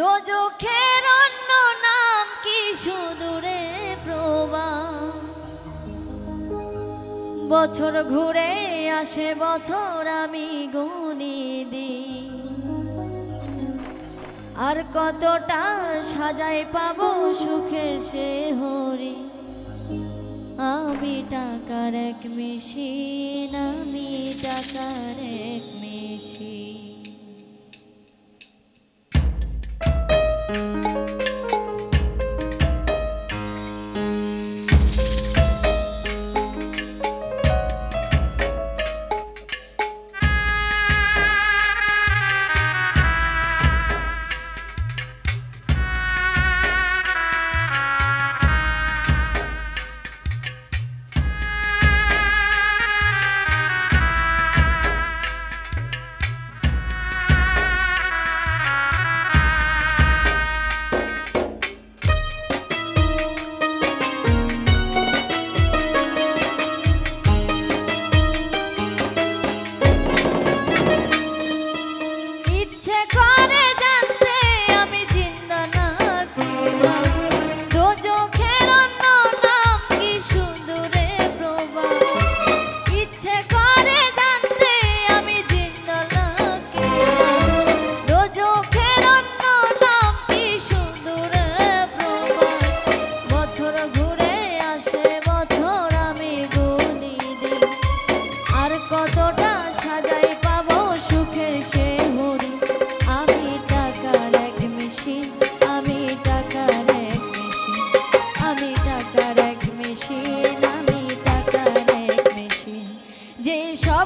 দোজখের অন্য নাম কি সুদূরে প্রভা বছর ঘুরে আসে, বছর আমি গুনি দি আর কতটা সাজাই পাব সুখের সে হরি। আমি টাকার এক মেশিন, আমি টাকার এক মেশিন।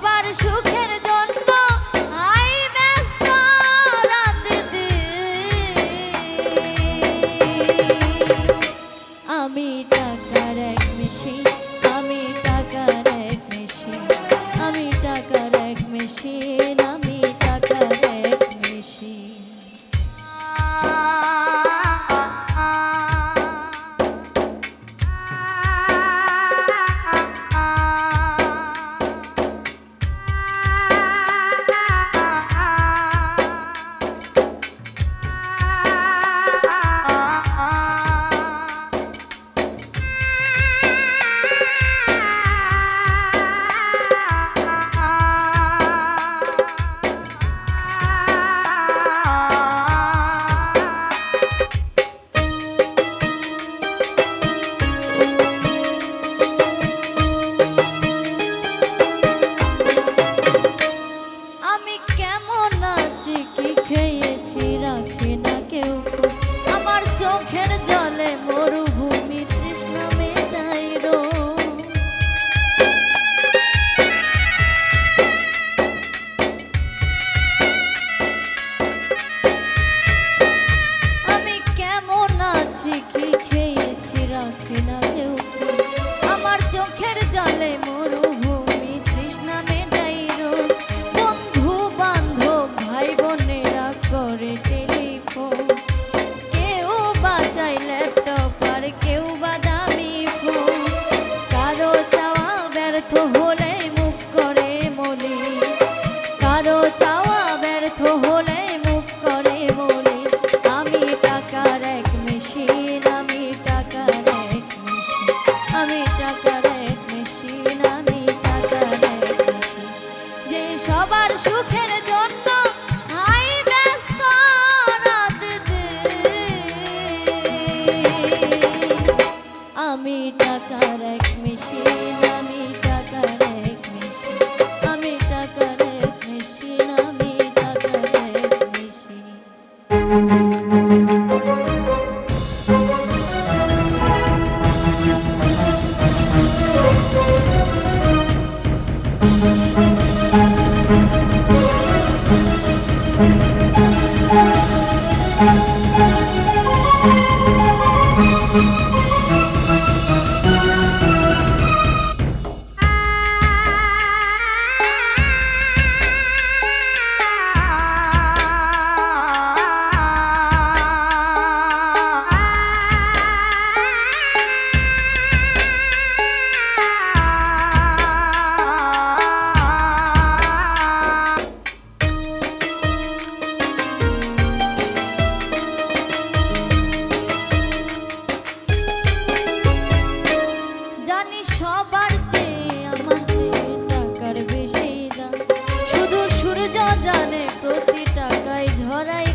nobody should আমার চোখের জলে what I